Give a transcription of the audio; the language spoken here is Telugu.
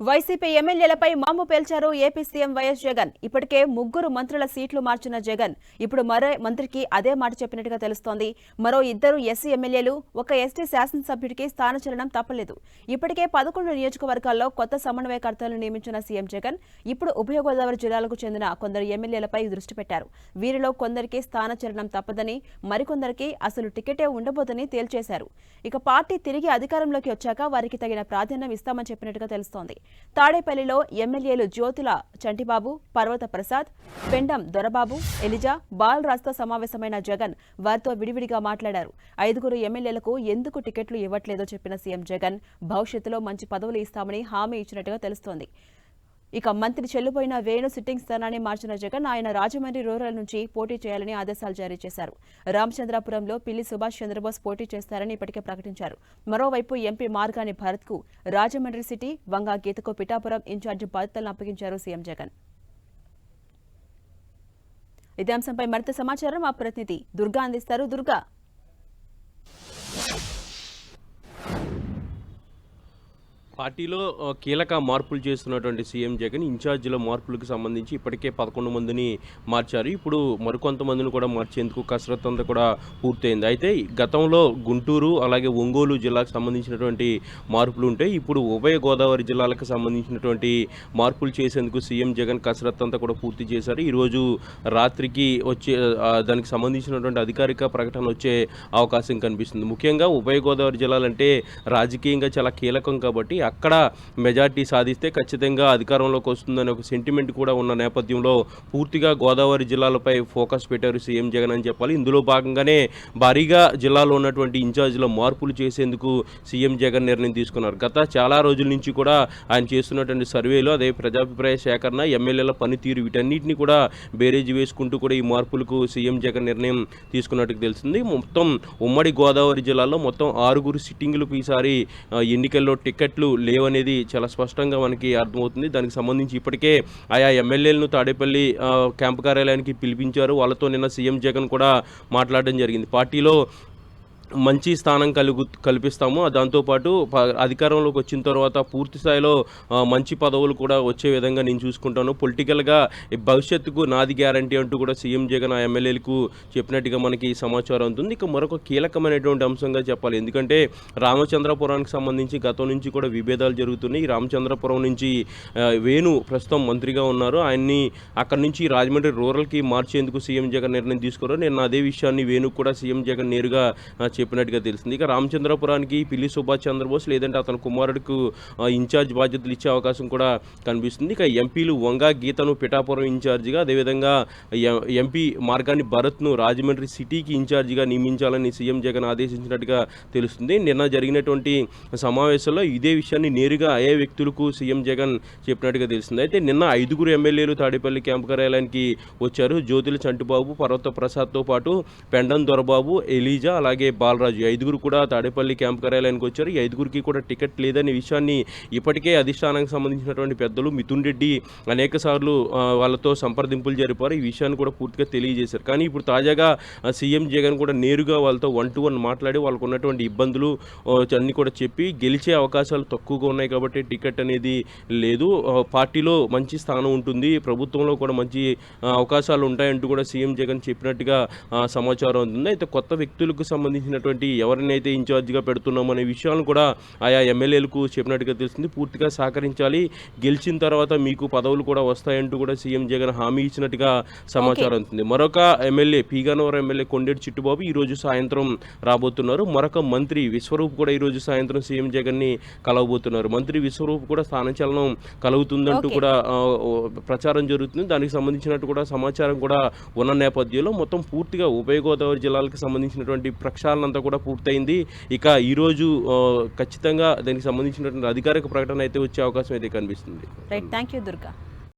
వైసీపీ ఎమ్మెల్యేలపై మాము పేల్చారు ఏపీ సీఎం వైఎస్ జగన్. ఇప్పటికే ముగ్గురు మంత్రుల సీట్లు మార్చిన జగన్. ఇప్పుడు మరో మంత్రికి అదే మాట చెప్పినట్టుగా తెలుస్తోంది. మరో ఇద్దరు ఎస్సీ ఎమ్మెల్యేలు ఒక ఎస్టీ శాసనసభ్యుడికి స్థానచలనం తప్పలేదు. ఇప్పటికే పదకొండు నియోజకవర్గాల్లో కొత్త సమన్వయకర్తలను నియమించిన సీఎం జగన్ ఇప్పుడు ఉభయ గోదావరి జిల్లాలకు చెందిన కొందరు ఎమ్మెల్యేలపై దృష్టి పెట్టారు. వీరిలో కొందరికి స్థానచలనం తప్పదని మరికొందరికి అసలు టికెటే ఉండబోదని తేల్చేశారు. ఇక పార్టీ తిరిగి అధికారంలోకి వచ్చాక వారికి తగిన ప్రాధాన్యం ఇస్తామని చెప్పినట్టుగా తెలుస్తోంది. తాడేపల్లిలో ఎమ్మెల్యేలు జ్యోతుల చంటిబాబు పర్వత ప్రసాద్ పెండం దొరబాబు ఎలిజా బాలరాజ్తో సమావేశమైన జగన్ వారితో విడివిడిగా మాట్లాడారు. ఐదుగురు ఎమ్మెల్యేలకు ఎందుకు టికెట్లు ఇవ్వట్లేదో చెప్పిన సీఎం జగన్ భవిష్యత్తులో మంచి పదవులు ఇస్తామని హామీ ఇచ్చినట్టుగా తెలుస్తోంది. ఇక మంత్రి చెల్లుపోయిన వేణు సిట్టింగ్ స్థానాన్ని మార్చిన జగన్ ఆయన రాజమండ్రి రూరల్ నుంచి పోటీ చేయాలని ఆదేశాలు జారీ చేశారు. రామచంద్రాపురంలో పిల్లి సుభాష్ చంద్రబోస్ పోటీ చేస్తారని ఇప్పటికే ప్రకటించారు. మరోవైపు ఎంపీ మార్గాని భరత్కు రాజమండ్రి సిటీ వంగా గీతకు పిఠాపురం ఇన్ఛార్జి బాధ్యతలను అప్పగించారు సీఎం జగన్. ఇదే అంశంపై మరింత సమాచారం మా ప్రతినిధి దుర్గా అందిస్తారు. దుర్గా పార్టీలో కీలక మార్పులు చేస్తున్నటువంటి సీఎం జగన్ ఇన్ఛార్జీల మార్పులకు సంబంధించి ఇప్పటికే పదకొండు మందిని మార్చారు. ఇప్పుడు మరికొంతమందిని కూడా మార్చేందుకు కసరత్తు అంతా కూడా పూర్తయింది. అయితే గతంలో గుంటూరు అలాగే ఒంగోలు జిల్లాకు సంబంధించినటువంటి మార్పులు ఉంటే ఇప్పుడు ఉభయ గోదావరి జిల్లాలకు సంబంధించినటువంటి మార్పులు చేసేందుకు సీఎం జగన్ కసరత్తు అంతా కూడా పూర్తి చేశారు. ఈరోజు రాత్రికి వచ్చే దానికి సంబంధించినటువంటి అధికారిక ప్రకటన వచ్చే అవకాశం కనిపిస్తుంది. ముఖ్యంగా ఉభయ గోదావరి జిల్లాలంటే రాజకీయంగా చాలా కీలకం కాబట్టి అక్కడ మెజార్టీ సాధిస్తే ఖచ్చితంగా అధికారంలోకి వస్తుందనే ఒక సెంటిమెంట్ కూడా ఉన్న నేపథ్యంలో పూర్తిగా గోదావరి జిల్లాలపై ఫోకస్ పెట్టారు సీఎం జగన్ అని చెప్పాలి. ఇందులో భాగంగానే భారీగా జిల్లాలో ఉన్నటువంటి ఇన్ఛార్జీల మార్పులు చేసేందుకు సీఎం జగన్ నిర్ణయం తీసుకున్నారు. గత చాలా రోజుల నుంచి కూడా ఆయన చేస్తున్నటువంటి సర్వేలు అదే ప్రజాభిప్రాయ సేకరణ ఎమ్మెల్యేల పనితీరు వీటన్నిటిని కూడా బేరేజ్ వేసుకుంటూ కూడా ఈ మార్పులకు సీఎం జగన్ నిర్ణయం తీసుకున్నట్టు తెలిసింది. మొత్తం ఉమ్మడి గోదావరి జిల్లాలో మొత్తం ఆరుగురు సిట్టింగులకు ఈసారి ఎన్నికల్లో టికెట్లు లేవనేది చాలా స్పష్టంగా మనకి అర్థమవుతుంది. దానికి సంబంధించి ఇప్పటికే ఆయా ఎమ్మెల్యేలను తాడేపల్లి క్యాంపు కార్యాలయానికి పిలిపించారు. వాళ్ళతో నిన్న సీఎం జగన్ కూడా మాట్లాడడం జరిగింది. పార్టీలో మంచి స్థానం కలుగు కల్పిస్తాము. దాంతోపాటు ప- అధికారంలోకి వచ్చిన తర్వాత పూర్తి స్థాయిలో మంచి పదవులు కూడా వచ్చే విధంగా నేను చూసుకుంటాను. పొలిటికల్గా భవిష్యత్తుకు నాది గ్యారంటీ అంటూ కూడా సీఎం జగన్ ఆ ఎమ్మెల్యేలకు చెప్పినట్టుగా మనకి సమాచారం ఉంటుంది ఇక మరొక కీలకమైనటువంటి అంశంగా చెప్పాలి. ఎందుకంటే రామచంద్రపురానికి సంబంధించి గతం నుంచి కూడా విభేదాలు జరుగుతున్నాయి. రామచంద్రపురం నుంచి వేణు ప్రస్తుతం మంత్రిగా ఉన్నారు. ఆయన్ని అక్కడి నుంచి రాజమండ్రి రూరల్కి మార్చేందుకు సీఎం జగన్ నిర్ణయం తీసుకున్నారు. నేను అదే విషయాన్ని వేణుకు కూడా సీఎం జగన్ నేరుగా చెప్పినట్టుగా తెలిసింది ఇక రామచంద్రపురానికి పిల్లి సుభాష్ చంద్రబోస్ లేదంటే అతని కుమారుడికి ఇన్ఛార్జ్ బాధ్యతలు ఇచ్చే అవకాశం కూడా కనిపిస్తుంది. ఇక ఎంపీలు వంగా గీతను పిఠాపురం ఇన్ఛార్జిగా అదేవిధంగా ఎంపీ మార్గాన్ని భరత్ను రాజమండ్రి సిటీకి ఇన్ఛార్జిగా నియమించాలని సీఎం జగన్ ఆదేశించినట్టుగా తెలుస్తుంది. నిన్న జరిగినటువంటి సమావేశంలో ఇదే విషయాన్ని నేరుగా అయ్యే వ్యక్తులకు సీఎం జగన్ చెప్పినట్టుగా తెలిసింది అయితే నిన్న ఐదుగురు ఎమ్మెల్యేలు తాడేపల్లి క్యాంపు కార్యాలయానికి వచ్చారు. జ్యోతుల చంటిబాబు పర్వత ప్రసాద్తో పాటు పెండం దొరబాబు ఎలీజా అలాగే బాలరాజు. ఐదుగురు కూడా తాడేపల్లి క్యాంప్ కార్యాలయానికి వచ్చారు. ఈ ఐదుగురికి కూడా టికెట్ లేదనే విషయాన్ని ఇప్పటికే అధిష్టానానికి సంబంధించినటువంటి పెద్దలు మిథున్ రెడ్డి అనేక సార్లు వాళ్ళతో సంప్రదింపులు జరిపారు. ఈ విషయాన్ని కూడా పూర్తిగా తెలియజేశారు. కానీ ఇప్పుడు తాజాగా సీఎం జగన్ కూడా నేరుగా వాళ్ళతో వన్ టు వన్ మాట్లాడి వాళ్ళకు ఉన్నటువంటి ఇబ్బందులు అన్నీ కూడా చెప్పి గెలిచే అవకాశాలు తక్కువగా ఉన్నాయి కాబట్టి టికెట్ అనేది లేదు. పార్టీలో మంచి స్థానం ఉంటుంది. ప్రభుత్వంలో కూడా మంచి అవకాశాలు ఉంటాయంటూ కూడా సీఎం జగన్ చెప్పినట్టుగా సమాచారం ఉంది అయితే కొత్త వ్యక్తులకు సంబంధించిన సంబంధించినటువంటి ఎవరినైతే ఇన్ఛార్జిగా పెడుతున్నాం అనే విషయాలను కూడా ఆయా ఎమ్మెల్యేలకు చెప్పినట్టుగా తెలిసింది పూర్తిగా సహకరించాలి. గెలిచిన తర్వాత మీకు పదవులు కూడా వస్తాయంటూ కూడా సీఎం జగన్ హామీ ఇచ్చినట్టుగా సమాచారం ఉంది మరొక ఎమ్మెల్యే పీగానవరం ఎమ్మెల్యే కొండేటి చిట్టుబాబు ఈ రోజు సాయంత్రం రాబోతున్నారు. మరొక మంత్రి విశ్వరూప్ కూడా ఈ రోజు సాయంత్రం సీఎం జగన్ని కలవబోతున్నారు. మంత్రి విశ్వరూప్ కూడా స్థానచలనం కలుగుతుందంటూ. కూడా ప్రచారం జరుగుతుంది. దానికి సంబంధించినట్టు కూడా సమాచారం కూడా ఉన్న నేపథ్యంలో మొత్తం పూర్తిగా ఉభయ గోదావరి జిల్లాలకు సంబంధించినటువంటి ప్రక్షాళన అంతా కూడా పూర్తయింది. ఇక ఈరోజు ఖచ్చితంగా దానికి సంబంధించినటువంటి అధికారిక ప్రకటన అయితే వచ్చే అవకాశం అయితే కనిపిస్తుంది. Right thank you Durga